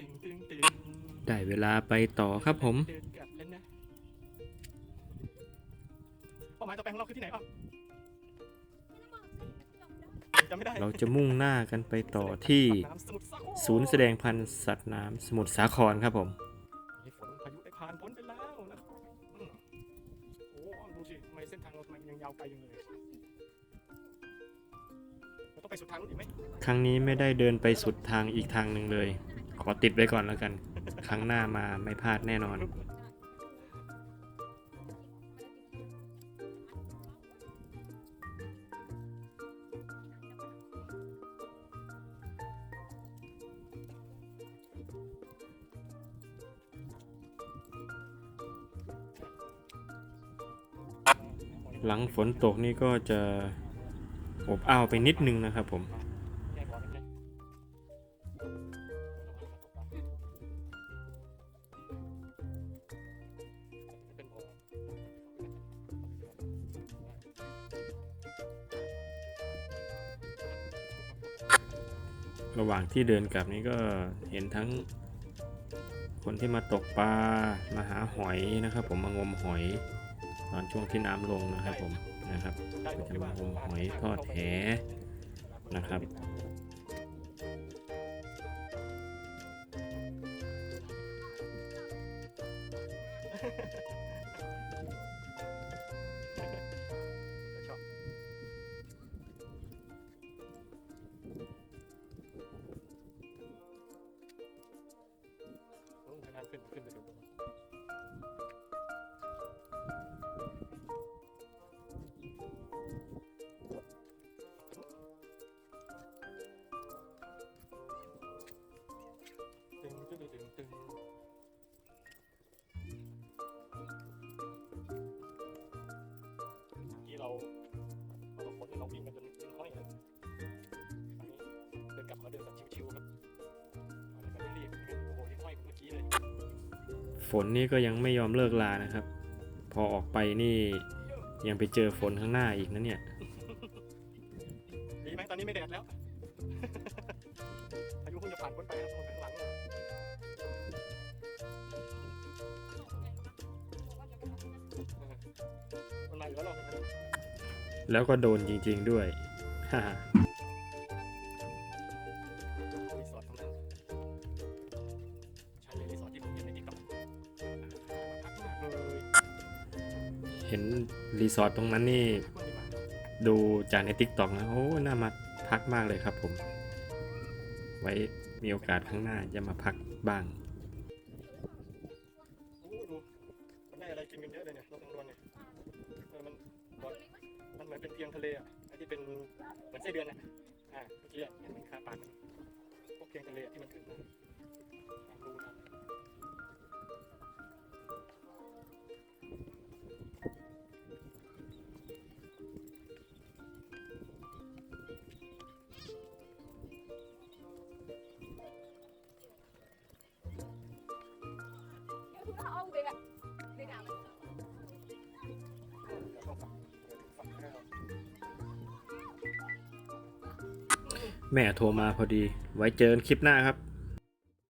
ตึงตึงตึงได้เวลาไปต่อครับผมเดินกลับแล้วนะเป้าหมายต่อไปของเราคือที่ไหนอะจำไม่ได้เราจะมุ่งหน้ากันไปต่อที่น้ำสมุทรสาครศูนย์แสดงพันธุ์สัตว์น้ำสมุทรสาครครับผม มีฝนพายุได้ผ่านพ้นไปแล้วนะครับอืมโอ้ดูสิทำไมเส้นทางเราทำไมมันยังยาวไกลยังเลยเราต้องไปสุดทางนู้นอีกไหมครั้งนี้ไม่ได้เดินไปสุดทางอีกทางหนึ่งเลย ขอติดไว้ก่อนแล้วกัน ครั้งหน้ามาไม่พลาดแน่นอน หลังฝนตกนี่ก็จะอบอ้าวไปนิดนึงนะครับผม ระหว่างที่เดินกลับนี่ก็เห็นทั้งคนที่มาตกปลา มาหาหอยนะครับ ผมมางมหอย ตอนช่วงที่น้ำลงนะครับผมนะครับได้ตรงจะมางมหอยทอดแหนะครับช โอ้ทางนั้นขึ้นขึ้นไปดูตึงตึงตึงตึงที่เราเราขนเราวิ่งกันจน ฝนนี่ก็ยังไม่ยอมเลิกลานะครับ พอออกไปนี่ยังไปเจอฝนข้างหน้าอีกนะเนี่ยดีไหมตอนนี้ไม่แดดแล้ว อายุเพิ่งจะผ่านพ้นไปแล้วตรงข้างหลังเนี่ยมันมาอยู่แล้วเราเนี่ยแล้วก็โดนจริงๆด้วยฮ่า เห็นรีสอร์ทตรงนั้นนี่ ดูจากใน t ิ k t o k นะโอ้น่ามาพักมากเลยครับผม ไว้มีโอกาสข้างหน้าจะมาพักบ้างได้อะไรกินกันเยอะเลยเนี่ยนกนางนวลเนี่ยมันมันเหมือนเป็นเพียงทะเลอะที่เป็นเหมือนไส้เดือนอะอ่าเมื่อกี้เห็นมันคาปากมันพวกเพียงทะเลที่มันขึ้นมา แม่โทรมาพอดี ไว้เจอกันคลิปหน้าครับ